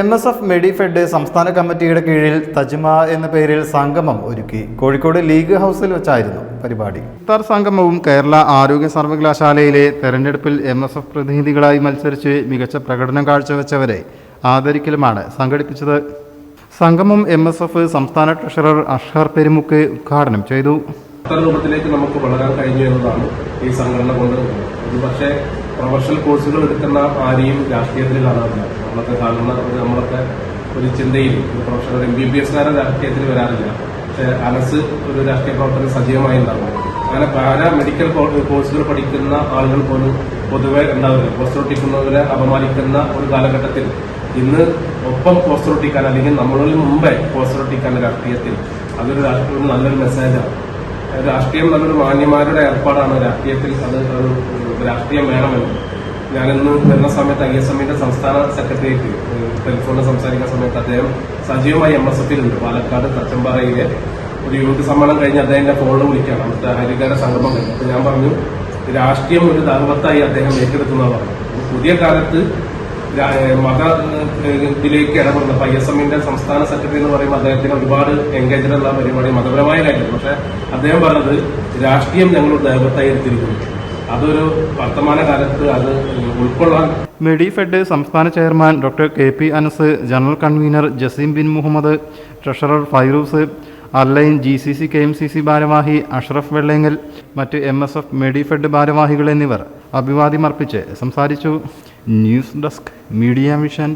M S F MediFed സംസ്ഥാന കമ്മിറ്റിയുടെ കീഴിൽ തജ്മ എന്ന പേരിൽ സംഗമം ഒരുക്കി. കോഴിക്കോട് ലീഗ് ഹൗസിൽ വെച്ചായിരുന്നു പരിപാടി. ഇഫ്താർ സംഗമവും കേരള ആരോഗ്യ സർവകലാശാലയിലെ തെരഞ്ഞെടുപ്പിൽ എം എസ് എഫ് പ്രതിനിധികളായി മത്സരിച്ച് മികച്ച പ്രകടനം കാഴ്ചവെച്ചവരെ ആദരിക്കലുമാണ് സംഘടിപ്പിച്ചത്. സംഗമം എം എസ് എഫ് സംസ്ഥാന ട്രഷറർ അഷർ പെരുമുക്ക് ഉദ്ഘാടനം ചെയ്തു. രൂപത്തിലേക്ക് നമുക്ക് വളരാൻ കഴിഞ്ഞു എന്നതാണ് ഈ സംഘടന കൊണ്ട് ഇത് പക്ഷേ പ്രൊഫഷണൽ കോഴ്സുകൾ എടുക്കുന്ന ആരെയും രാഷ്ട്രീയത്തിൽ കാണാറില്ല. നമ്മളൊക്കെ കാണുന്ന ഒരു നമ്മളൊക്കെ ഒരു ചിന്തയിൽ പ്രൊഫഷണൽ എം ബി ബി എസ്കാരൻ രാഷ്ട്രീയത്തിൽ വരാറില്ല. പക്ഷെ അനസ് ഒരു രാഷ്ട്രീയ പ്രവർത്തനം സജീവമായി ഉണ്ടാവും. അങ്ങനെ പാരാ മെഡിക്കൽ കോഴ്സുകൾ പഠിക്കുന്ന ആളുകൾ പോലും പൊതുവെ ഉണ്ടാവില്ല. പോസ്റ്റോട്ടിക്കുന്നവരെ അപമാനിക്കുന്ന ഒരു കാലഘട്ടത്തിൽ ഇന്ന് ഒപ്പം പോസ്റ്റർ ഒട്ടിക്കാൻ അല്ലെങ്കിൽ നമ്മളിൽ മുമ്പേ പോസ്റ്റർ ഒട്ടിക്കാൻ രാഷ്ട്രീയത്തിൽ അതൊരു രാഷ്ട്രീയ നല്ലൊരു മെസ്സേജാണ് രാഷ്ട്രീയം നല്ലൊരു മാന്യന്മാരുടെ ഏർപ്പാടാണ് രാഷ്ട്രീയത്തിൽ അത് ഒരു രാഷ്ട്രീയം വേണമെന്ന്. ഞാനിന്ന് വരുന്ന സമയത്ത് ഐ എസ് എമ്മിന്റെ സംസ്ഥാന സെക്രട്ടേറിയറ്റ് ടെലിഫോണിൽ സംസാരിക്കുന്ന സമയത്ത് അദ്ദേഹം സജീവമായി എം എസ് എഫിലുണ്ട് പാലക്കാട് തച്ചമ്പാറയിലെ ഒരു യൂണിറ്റ് സമ്മേളനം കഴിഞ്ഞ് അദ്ദേഹം എന്നെ ഫോണിൽ വിളിക്കുകയാണ്. അവിടുത്തെ ഹരികാര സംഗമം കഴിഞ്ഞു. അപ്പൊ ഞാൻ പറഞ്ഞു രാഷ്ട്രീയം ഒരു ധർമ്മത്തായി അദ്ദേഹം ഏറ്റെടുക്കുന്നതാണ് പുതിയ കാലത്ത് മത ഇടപെടുന്നത്. ഐ എസ് എമ്മിന്റെ സംസ്ഥാന സെക്രട്ടറി എന്ന് പറയുമ്പോൾ അദ്ദേഹത്തിന് ഒരുപാട് എൻഗേജ്ഡ് ഉള്ള പരിപാടി മതപരമായ കാര്യം പക്ഷെ അദ്ദേഹം പറഞ്ഞത് രാഷ്ട്രീയം ഞങ്ങൾ ദൈവത്തായി എടുത്തിരിക്കുന്നു. അതൊരു വർത്തമാന കാലത്ത് അത് ഉൾക്കൊള്ളാൻ മെഡിഫെഡ് സംസ്ഥാന chairman doctor K P Anas general convener Jaseem bin Muhammad treasurer Fairooz അർലൈൻ G C C K M C C ഭാരവാഹി അഷ്റഫ് വെള്ളേങ്ങൽ മറ്റ് എം എസ് എഫ് മെഡിഫെഡ് ഭാരവാഹികൾ എന്നിവർ അഭിവാദ്യമർപ്പിച്ച് സംസാരിച്ചു. News desk media mission